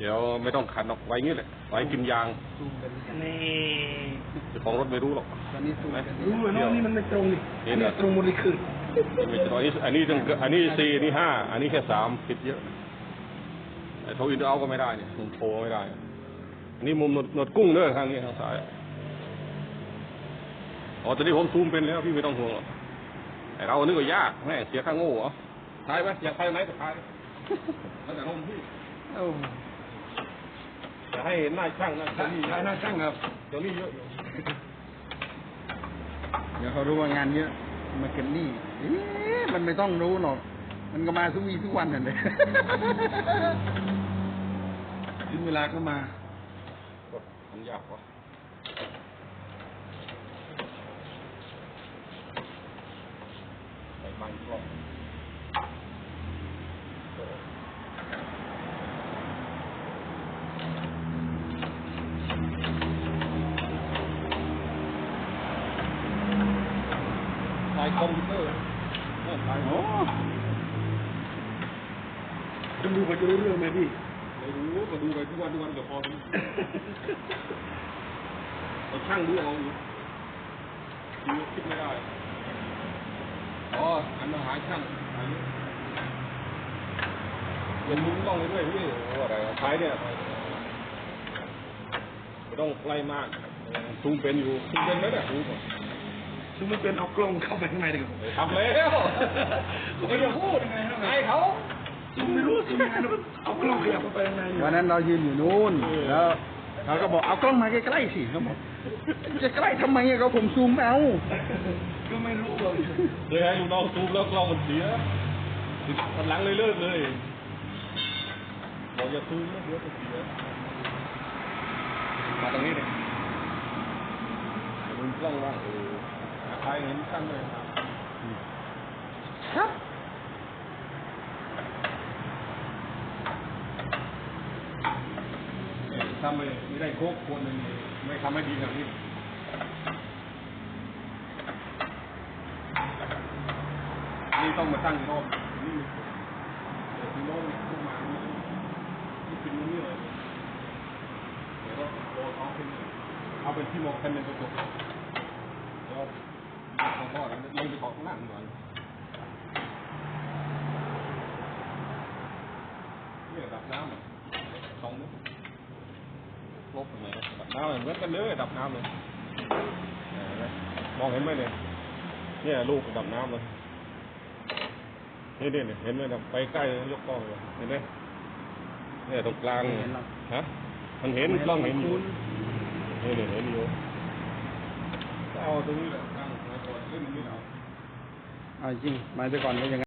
เดี๋ยวไม่ต้องขันออกไว้งี้แหละไว้กินยางซูมกันนี่เจ้าของรถไม่รู้หรอกตอนนี้ซูมกันรู้เลยเนาะนี่มันไม่ตรงนี่นี่อันนะนี้ตรงหมดเลยคือไม่ใช่อันนี้อันนี้ต้องอันนี้สี่อันนี้ห้าอันนี้แค่สามผิดเยอะไอ้โทรอินเตอร์เอาก็ไม่ได้เนี่ยมุมโทรไม่ได้อันนี้มุมหนวดหนวดกุ้งเด้อทางนี้ทางซ้ายอ๋อตอนนี้ผมซูมเป็นแล้วพี่ไม่ต้องห่วงหรอกแต่เรานึกว่ายากแม่เสียค่าโง่เหรอทายไหมอยากทายไหนก็ทายแล้วแต่ลมพี่โอ้จะ ให้หน้าช่างนะเดี๋ยวนี้ใช่น่าช่างครับเดี๋ยวนี้เยอะอยู่เดี๋ยวเขารู้ว่างานเยอะมาเก็บหนี้มันไม่ต้องรู้หรอก มันก็มาทุกวีทุกวันนั่นเลยถึงเวลาก็มามันยากว่าใส่ไม้กล้อง สาย คอมพิวเตอร์เนี่ยสายโอ้คุณดูเขาจะรู้เรื่องไหมพี่ไม่รู้ก็ดูไปทุกวันทุกวันเดี๋ยวพอดูเราช่างดูเอาอยู่ดูคิดไม่ได้อ๋ออันมาหาช่างอันนี้เรียนมุมกล้องไปด้วยพี่โอ้อะไรอะท้ายเนี่ยไม่ต้องใกล้มากซูมเป็นอยู่ซูมเป็นไหมเนี่ยซูม ก่อนซึ่งมันเป็นเอากล้องเข้าไปข้างในเลยครับทำแล้วไม่จะพูดยังไงครับไอ้เขาซึ่งไม่รู้ซึ่งยังไงแล้วเอากล้องขยับเข้าไปข้างในอยู่วันนั้นเรายืนอยู่นู่นแล้วเขาก็บอกเอากล้องมาใกล้ๆสิเขาบอกจะใกล้ทำไมอะก็ผมซูมเอาก็ไม่รู้เลยเลยให้ลูกน้องซูมแล้วกล้องมันเสียทันหลังเลยเลิกเลยบอกอย่าซูมนะเดี๋ยวจะเสียมาตรงนี้เลยดูกล้องว่างเออหาใครเห็นช่างเลยครับครับเนี่ยถ้าไม่ไม่ได้โคกคนหนึ่งไม่ทำให้ดีแบบนี้นี่ต้องมาตั้งรอบนี่เดี๋ยวพี่โน้ตเนี่ยต้องมานี่นี่เป็นนี่เลยเดี๋ยวเราโดนท้องเป็นเอาเป็นที่มองเป็นเป็นตัวตัวเดี๋ยว เอาพ่อแล้วลงไปขอข้างล่างก่อนเนี่ยดับน้ำอะสองนิ้วลบยังไงครับดับน้ำเหมือนกันเลยดับน้ำเลยมองเห็นไหมเนี่ยเนี่ยลูกดับน้ำเลยนี่เนี่ยเห็นไหมดับไปใกล้ยกกล้องเลยเห็นไหมเนี่ยตรงกลางฮะมันเห็นกล้องเห็นอยู่นี่เนี่ยเห็นอยู่เอาตรงนี้แหละ อนเล่นตรงนี้เอาจริงมาแต่ก่อนก็อยังไง